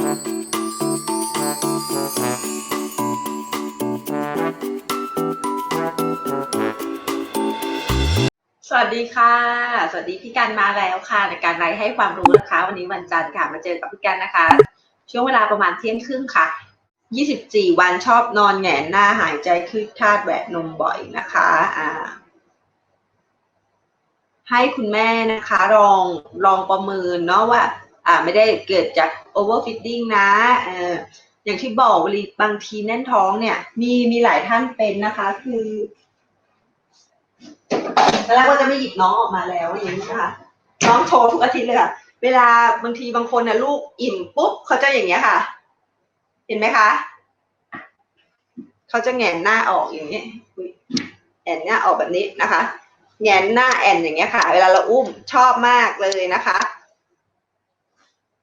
สวัสดีค่ะ สวัสดีพี่กันมาแล้วค่ะในการไลฟ์ให้ความรู้นะคะ วันนี้วันจันทร์ค่ะมาเจอกับพี่กันนะคะ ช่วงเวลาประมาณเที่ยงครึ่งค่ะ 24 วันชอบนอนแหงนหน้าหายใจคลืดคาดแหวะนมบ่อยนะคะอ่าให้คุณแม่นะคะลองลองประเมินเนาะว่า อ่าไม่ได้เกิดจาก overfeeding นะเอออย่างที่บอกบางบางทีแน่นท้องเนี่ย มีมีหลายท่านเป็นนะคะ คือแรกว่าจะไม่หยิบน้องออกมาแล้วอย่างนี้นะคะน้องโชว์ทุกอาทิตย์เลยค่ะ เวลาบางทีบางคนน่ะลูกอิ่มปุ๊บเขาจะอย่างเงี้ยค่ะ เห็นไหมคะเขาจะแงนหน้าออกอย่างนี้ยแอนหน้าออกแบบนี้นะคะแงนหน้าแอนอย่างเงี้ยค่ะ เวลาเราอุ้มชอบมากเลยนะคะ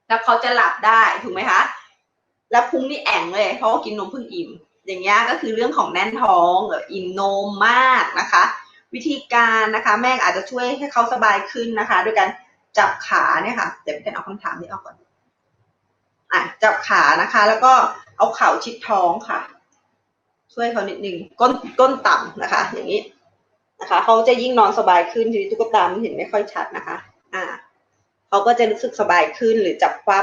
แล้วเขาจะหลับได้ถูกไหมคะ แล้วพุงนี่แอ่งเลยเพราะว่ากินนมเพิ่งอิ่ม อย่างเงี้ยก็คือเรื่องของแน่นท้องหรืออิ่มนมมากนะคะ วิธีการนะคะ แม่อาจจะช่วยให้เขาสบายขึ้นนะคะโดยการจับขาเนี่ยค่ะเดี๋ยวกันเอาคำถามนี้ออกก่อนอะจับขานะคะ แล้วก็เอาเข่าชิดท้องค่ะ ช่วยเขานิดนึงก้นก้นต่ำนะคะ อย่างนี้นะคะเขาจะยิ่งนอนสบายขึ้นทีนี้ตุ๊กตามันเห็นไม่ค่อยชัดนะคะ อ่า เขาก็จะรู้สึกสบายขึ้นหรือจับคว่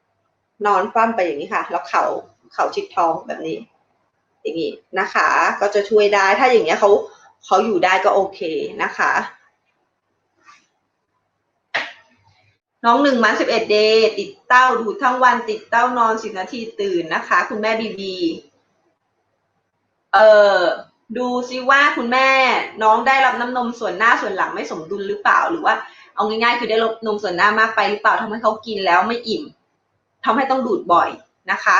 ำนอนคว่ำไปอย่างนี้ค่ะ แล้วเข่าเข่าชิดท้องแบบนี้ อย่างนี้นะคะ ก็จะช่วยได้ถ้าอย่างเงี้ยเขาเขาอยู่ได้ก็โอเคนะคะ น้องหนึ่งมันสิบเอ็ดเดย์ติดเต้าดูทั้งวันติดเต้านอนสิบนาทีตื่นนะคะ คุณแม่บีบีเอ่อดูซิว่าคุณแม่น้องได้รับน้ำนมส่วนหน้าส่วนหลังไม่สมดุลหรือเปล่าหรือว่า เอาง่ายๆ คือได้รับนมส่วนหน้ามากไปหรือเปล่าทำให้เขากินแล้วไม่อิ่มทำให้ต้องดูดบ่อยนะคะ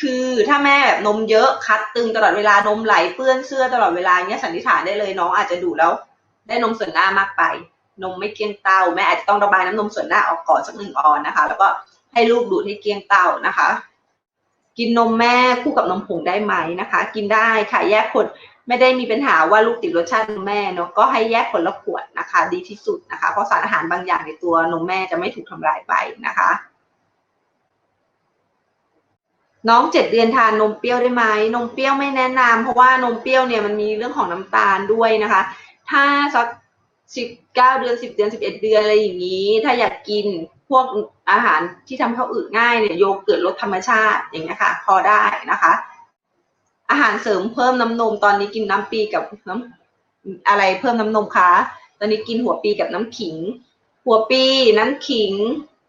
คือถ้าแม่แบบนมเยอะคัดตึงตลอดเวลานมไหลเปื้อนเสื้อตลอดเวลาเนี้ยสันนิษฐานได้เลยน้องอาจจะดูดแล้ว ได้นมส่วนหน้ามากไป นมไม่เกลี้ยงเต้าแม่อาจจะต้องระบายน้ำนมส่วนหน้าออกก่อนสักหนึ่งออนนะคะ แล้วก็ให้ลูกดูดให้เกลี้ยงเต้านะคะ กินนมแม่คู่กับนมผงได้ไหมนะคะ กินได้ค่ะแยกขวด ไม่ได้มีปัญหาว่าลูกติดรสชาตินมแม่เนาะก็ให้แยกคนละขวดนะคะ ดีที่สุดนะคะ เพราะสารอาหารบางอย่างในตัวนมแม่จะไม่ถูกทำลายไปนะคะ น้องเจ็ดเดือนทานนมเปรี้ยวได้ไหมนมเปรี้ยวไม่แนะนำเพราะว่านมเปรี้ยวเนี่ยมันมีเรื่องของน้ำตาลด้วยนะคะ ถ้าสักสิบเก้าเดือนสิบเดือนสิบเอ็ดเดือนอะไรอย่างนี้ ถ้าอยากกินพวกอาหารที่ทำให้เขาอึง่ายเนี่ยโยเกิร์ตรสธรรมชาติอย่างเงี้ยค่ะ พอได้นะคะ อาหารเสริมเพิ่มน้ำนม ตอนนี้กินน้ำปีกับน้ำอะไรเพิ่มน้ำนมคะ ตอนนี้กินหัวปีกับน้ำขิง หัวปีน้ำขิง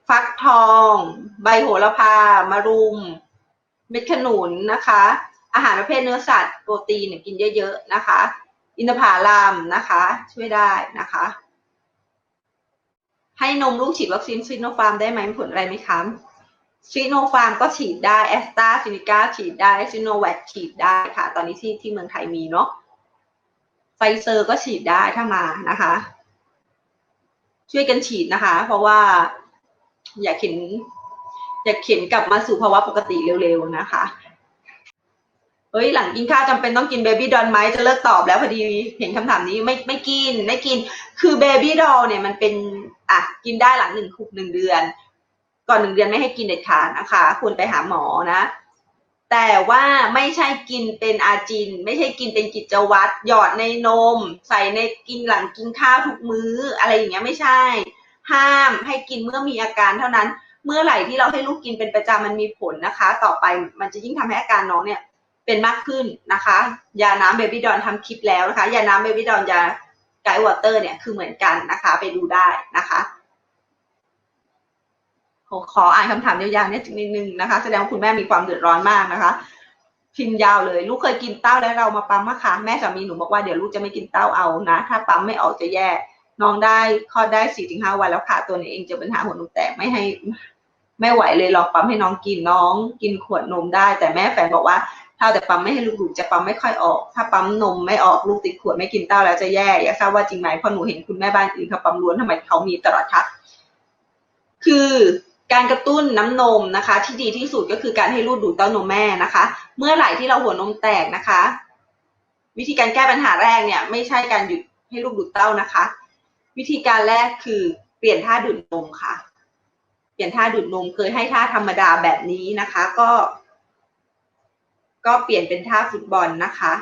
ฟักทอง ใบโหระพา มะรุม เม็ดขนุนนะคะ อาหารประเภทเนื้อสัตว์โปรตีนกินเยอะๆนะคะ อินทผลัมนะคะ ช่วยได้นะคะ ให้นมลูกฉีดวัคซีนซิโนฟาร์มได้ไหมผลอะไรไหมคะ ซิโนฟาร์มก็ฉีดได้แอสตราซินิก้าฉีดได้ซิโนแวคฉีดได้ค่ะ ตอนนี้ที่ที่เมืองไทยมีเนาะไฟเซอร์ก็ฉีดได้ถ้ามานะคะ ช่วยกันฉีดนะคะ เพราะว่าอยากเห็นอยากเข็นกลับมาสู่ภาวะปกติเร็วๆนะคะเฮ้ยหลังกินข้าวจำเป็นต้องกินเบบี้ดอนไหมจะเลิกตอบแล้วพอดีเห็นคำถามนี้ไม่ไม่กินไม่กิน คือเบบี้ดอลเนี่ยมันเป็นอะกินได้หลังหนึ่งคุกหนึ่งเดือน ก่อนหนึ่งเดือนไม่ให้กินเด็ดขาดนะคะควรไปหาหมอนะ แต่ว่าไม่ใช่กินเป็นอาจิน ไม่ใช่กินเป็นกิจวัตรหยอดในนม ใส่ในกินหลังกินข้าวทุกมื้อ อะไรอย่างเงี้ยไม่ใช่ ห้ามให้กินเมื่อมีอาการเท่านั้น เมื่อไหร่ที่เราให้ลูกกินเป็นประจำมันมีผลนะคะ ต่อไปมันจะยิ่งทำให้อาการน้องเนี่ยเป็นมากขึ้นนะคะ ยาน้ำเบบี้ดอนทำคลิปแล้วนะคะ ยาน้ำเบบี้ดอนยาไกด์วอเตอร์เนี่ยคือเหมือนกันนะคะ ไปดูได้นะคะ ขอขออ่านคำถามยาวๆเนี่ยนิดนึงนะคะ แสดงว่าคุณแม่มีความเดือดร้อนมากนะคะ พิมพ์ยาวเลย ลูกเคยกินเต้าแล้วเรามาปั๊มมะคะแม่สามีหนูบอกว่าเดี๋ยวลูกจะไม่กินเต้าเอานะ ถ้าปั๊มไม่ออกจะแย่ น้องได้คลอดได้สี่ถึงห้าวันแล้วค่ะตัวนี้เองจะปัญหาหัวนมแตกไม่ให้ไม่ไหวเลยลองปั๊มให้น้องกินน้อง กินขวดนมได้ แต่แม่แฟนบอกว่าถ้าแต่ปั๊มไม่ให้ลูกดูจะปั๊มไม่ค่อยออก ถ้าปั๊มนมไม่ออกลูกติดขวดไม่กินเต้าแล้วจะแย่อยากทราบว่าจริงไหมเพราะหนูเห็นคุณแม่บ้านอื่นเขาปั๊มล้วนทำไมเขามีตลอดคะคือ การกระตุ้นน้ำนมนะคะ ที่ดีที่สุดก็คือการให้ลูกดูดเต้านมแม่นะคะ เมื่อไหร่ที่เราหัวนมแตกนะคะ วิธีการแก้ปัญหาแรกเนี่ย ไม่ใช่การหยุดให้ลูกดูดเต้านะคะ วิธีการแรกคือเปลี่ยนท่าดูดนมค่ะ เปลี่ยนท่าดูดนมเคยให้ท่าธรรมดาแบบนี้นะคะ ก็ ก็เปลี่ยนเป็นท่าฟุตบอลนะคะ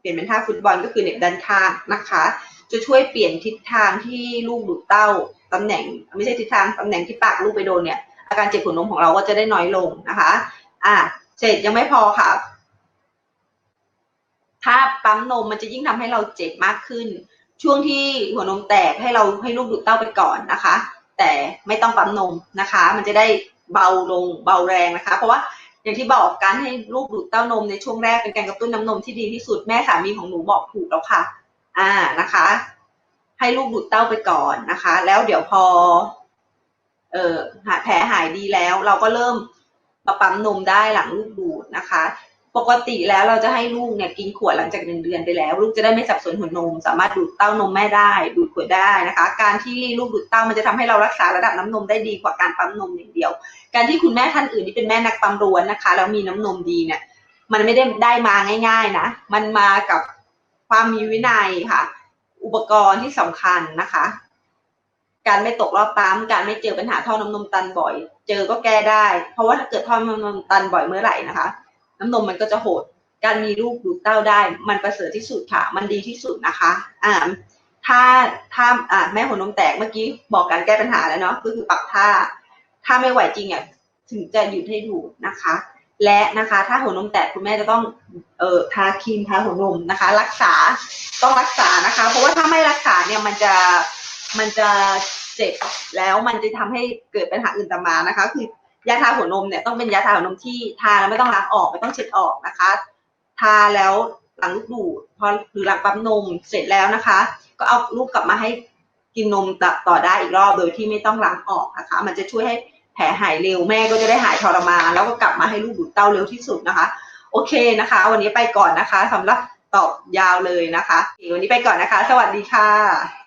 เปลี่ยนเป็นท่าฟุตบอลก็คือเน็บด้านข้างนะคะ จะช่วยเปลี่ยนทิศทางที่ลูกดูดเต้าตำแหน่ง ไม่ใช่ทิศทางตำแหน่งที่ปากลูกไปโดนเนี่ยอาการเจ็บหัวนมของเราก็จะได้น้อยลงนะคะ อะเสร็จยังไม่พอค่ะ ถ้าปั๊มนมมันจะยิ่งทำให้เราเจ็บมากขึ้น ช่วงที่หัวนมแตกให้เราให้ลูกดูดเต้าไปก่อนนะคะ แต่ไม่ต้องปั๊มนมนะคะ มันจะได้เบาลงเบาแรงนะคะ เพราะว่า อย่างที่บอกการให้ลูกดูดเต้านมในช่วงแรกเป็นการกระตุ้นน้ำนมที่ดีที่สุดแม่สามีของหนูบอกถูกแล้วค่ะ อ่านะคะ ให้ลูกดูดเต้าไปก่อนนะคะ แล้วเดี๋ยวพอ เอ่อแผลหายดีแล้ว เราก็เริ่มมาปั๊มนมได้หลังลูกดูดนะคะ ปกติแล้วเราจะให้ลูกเนี่ยกินขวดหลังจากหนึ่งเดือนไปแล้ว ลูกจะได้ไม่สับสนหัวนม สามารถดูดเต้านมแม่ได้ ดูดขวดได้นะคะ การที่ลูกดูดเต้ามันจะทำให้เรารักษาระดับน้ำนมได้ดีกว่าการปั๊มนมอย่างเดียว การที่คุณแม่ท่านอื่นที่เป็นแม่นักปั๊มล้วนนะคะแล้วมีน้ำนมดีเนี่ยมันไม่ได้ได้มาง่าย ๆนะ มันมากับความมีวินัยค่ะ อุปกรณ์ที่สำคัญนะคะ การไม่ตกรอบปั๊มการไม่เจอปัญหาท่อน้ำนมตันบ่อย เจอก็แก้ได้ เพราะว่าถ้าเกิดท่อน้ำนมตันบ่อยเมื่อไหร่นะคะ น้ำนมมันก็จะโหด การมีลูกดูดเต้าได้ มันประเสริฐที่สุดค่ะ มันดีที่สุดนะคะอ่าถ้าถ้าอ่าแม่หัวนมแตกเมื่อกี้บอกการแก้ปัญหาแล้วเนาะก็คือปรับท่า ถ้าไม่ไหวจริงอะถึงจะหยุดให้ดูนะคะ และนะคะถ้าหัวนมแตกคุณแม่จะต้องเอ่อทาครีมทาหัวนมนะคะ รักษาต้องรักษานะคะ เพราะว่าถ้าไม่รักษาเนี่ยมันจะมันจะเจ็บแล้วมันจะทำให้เกิดปัญหาอื่นตามมานะคะ คือ ยาทาหัวนมเนี่ยต้องเป็นยาทาหัวนมที่ทาแล้วไม่ต้องล้างออกไม่ต้องเช็ดออกนะคะ ทาแล้วหลังลูกดูดพอหรือหลังปั๊มนมเสร็จแล้วนะคะ ก็เอาลูกกลับมาให้กินนมต่อได้อีกรอบโดยที่ไม่ต้องล้างออกนะคะ มันจะช่วยให้แผลหายเร็วแม่ก็จะได้หายทรมานแล้วก็กลับมาให้ลูกดูดเต้าเร็วที่สุดนะคะ โอเคนะคะ วันนี้ไปก่อนนะคะสำหรับตอบยาวเลยนะคะวันนี้ไปก่อนนะคะ สวัสดีค่ะ